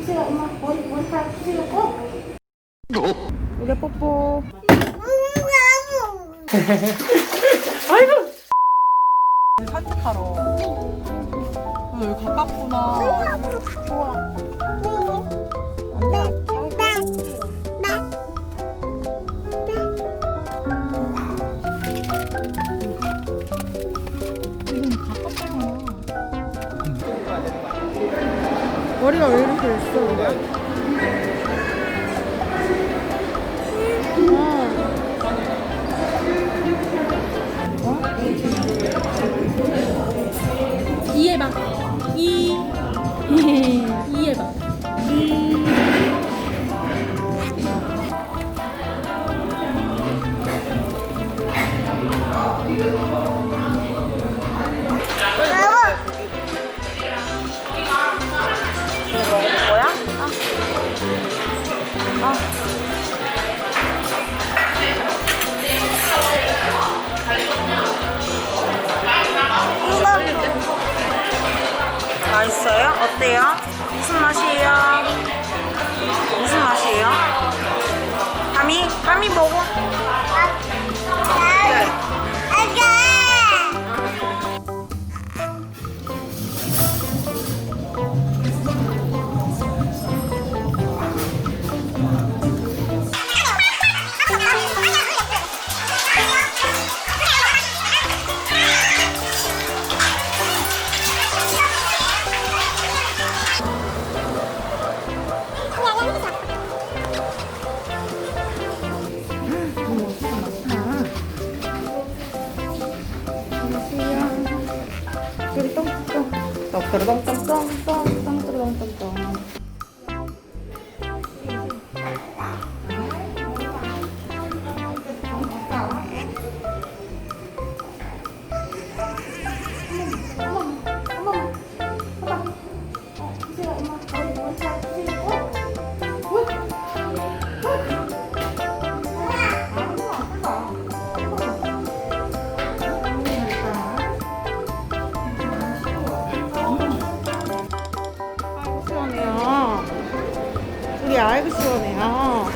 푸세요 엄마 머리 머리카락 푸세요 꼭 우리 뽀뽀. 산책하러. 어, 여기 가깝구나. 좋아. Yeah. 맛있어요? 어때요? 무슨 맛이에요? 무슨 맛이에요? 밤이? 밤이 먹어. 도로동동동 아이고 시원해요.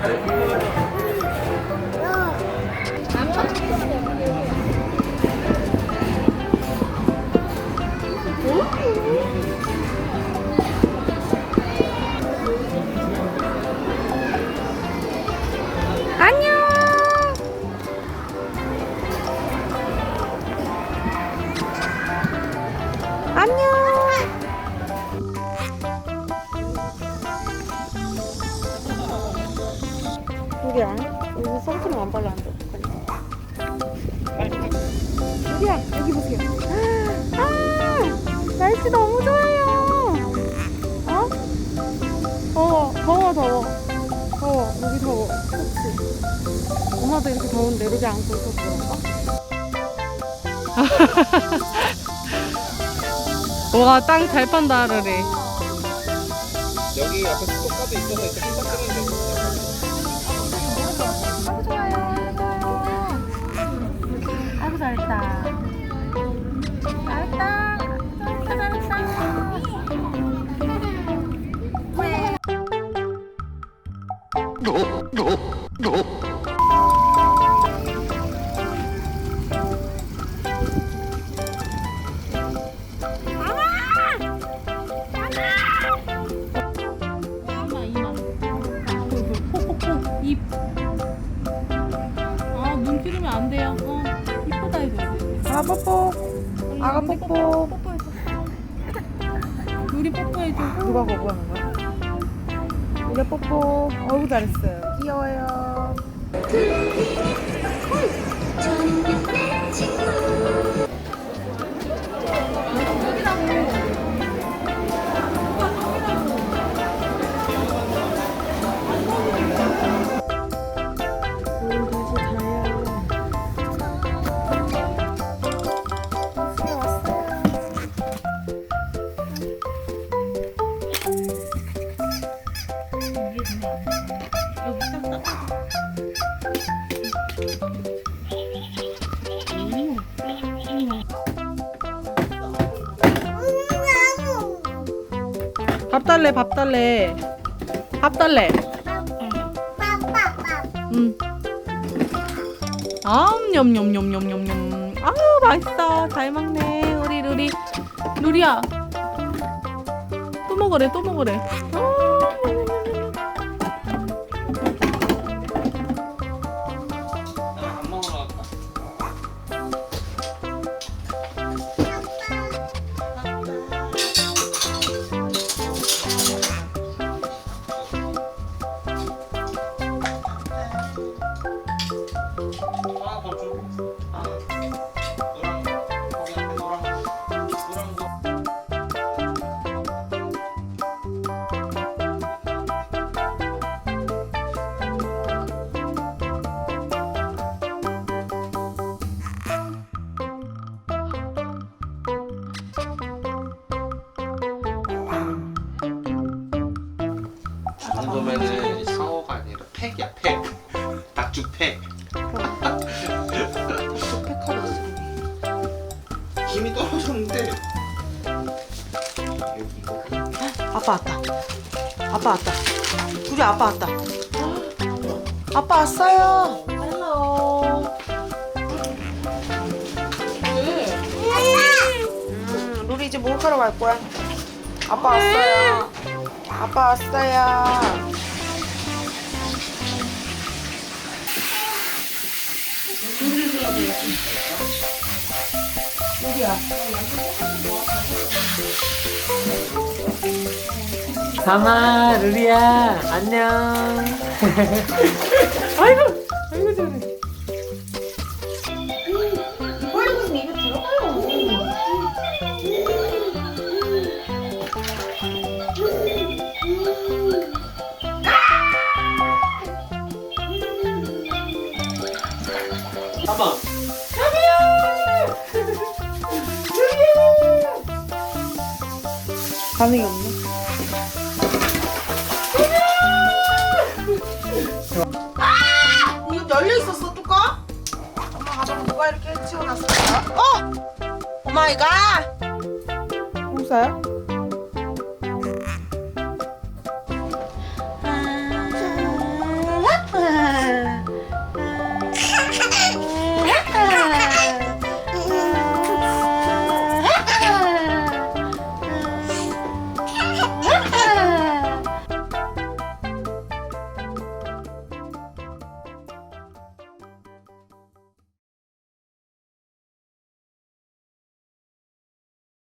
안 안녕. 우리야, 여기 선크림 안 발라 앉아. 우리야, 여기 보세요. 아, 날씨 너무 좋아요. 어? 더워, 더워, 더워. 더워, 여기 더워. 그치? 엄마도 이렇게 더운데 안고 있어서 그런가? 와, 땅 잘 판다, 하르리. 여기 앞에 스토카도 있어서 이렇게 뜨는 데 너무 좋아요 좋아요 아이고 잘했다. 잘했다. 잘했다. 잘했다 아가 뽀뽀. 뽀뽀해줘. 우리 뽀뽀해줘. 누가 거부하는 거야? 우리 뽀뽀. 어우, 잘했어요. 귀여워요. 밥 달래 밥 달래 밥 달래 빠빠빠. 음. 아, 냠냠냠냠냠냠. 아, 맛있다. 잘 먹네. 우리 루리. 루리야. 또 먹으래, 또 먹으래. 아, 이 정도면은 상어가 아니라 팩이야 팩. 닭주 팩. 힘이 떨어졌는데. 여기 이거. 아빠 왔다. 아빠 왔다. 둘이 아빠 왔다. 아빠 왔어요. 헬로. 음, 루리 이제 목욕하러 갈 거야. 아빠 왔어요. 아빠 왔어요. 가마 루리야. 안녕. 아이고, 반응이 없네. 이거 열려 있었어 뚜껑? 엄마 가방 누가 이렇게 치워놨을까? 어? 오 마이 갓! 홍사야?